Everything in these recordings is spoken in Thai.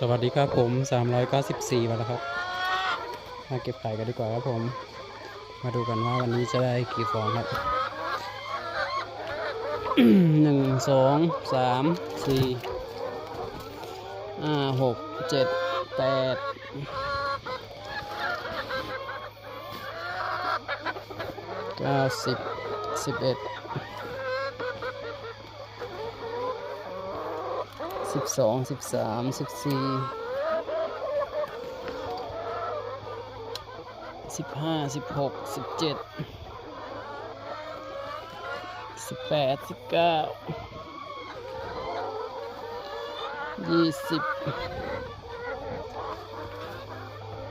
สวัสดีครับผม 394วันแล้วครับ มาเก็บไข่กันดีกว่าครับผม มาดูกันว่าวันนี้จะได้กี่ฟองครับหนึ่งสองสามสี่ห้าหกเจ็ดแปดเก้าสิบสิบเอ็ด สิบสองสิบสามสิบสี่สิบห้าสิบหกสิบเจ็ดสิบแปดสิบเก้ายี่สิบ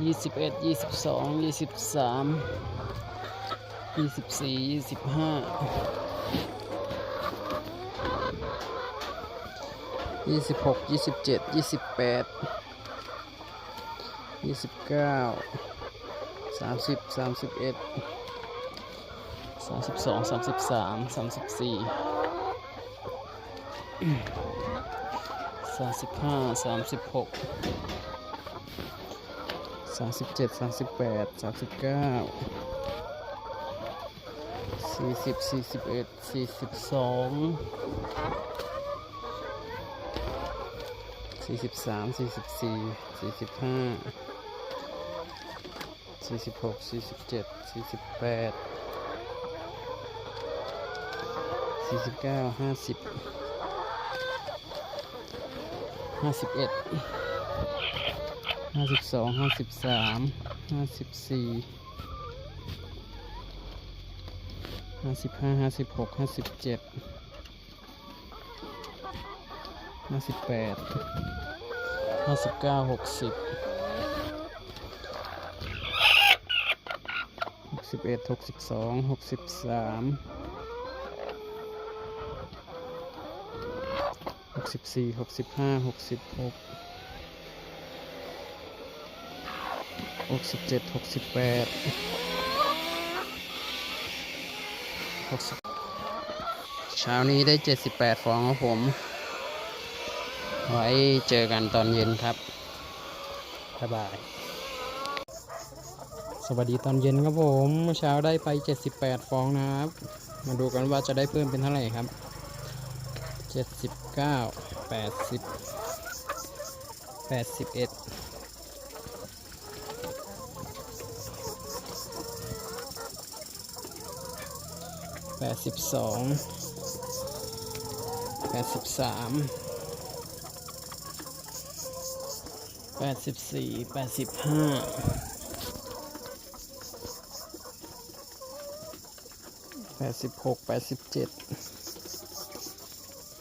ยี่สิบเอ็ดยี่สิบสองยี่สิบสามยี่สิบสี่ยี่สิบห้า ยี่สิบหกยี่สิบเจ็ดยี่สิบแปดยี่สิบเก้าสามสิบสามสิบเอ็ดสามสิบสองสามสิบสามสามสิบสี่สามสิบห้าสามสิบหกสามสิบเจ็ดสามสิบแปดสามสิบเก้าสี่สิบสี่สิบเอ็ดสี่สิบสอง สี่สิบสามสี่สิบสี่สี่สิบห้าสี่สิบหกสี่สิบเจ็ดสี่สิบแปดสี่สิบเก้าห้าสิบห้าสิบเอ็ดห้าสิบสองห้าสิบสามห้าสิบสี่ห้าสิบห้าห้าสิบหกห้าสิบเจ็ด ห้าสิบแปดห้าสิบเก้าหกสิบหกสิบเอ็ดหกสิบสองหกสิบสามหกสิบสี่หกสิบห้าหกสิบหกหกสิบเจ็ดหกสิบแปดหกสิบเช้านี้ได้เจ็ดสิบแปดฟองครับผม ไว้เจอกันตอนเย็นครับบ๊ายบาย สวัสดีตอนเย็นครับผมเมื่อเช้าได้ไป 78 ฟองนะครับ มาดูกันว่าจะได้เพิ่มเป็นเท่าไหร่ครับ 79 80 81 82 83 แปดสิบสี่แปดสิบห้าแปดสิบหกแปดสิบเจ็ด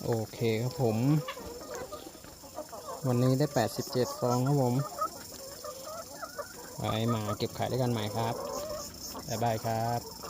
โอเคครับผม วันนี้ได้แปดสิบเจ็ดฟองครับผม ไว้มาเก็บขายด้วยกันใหม่ครับ บ๊ายบายครับ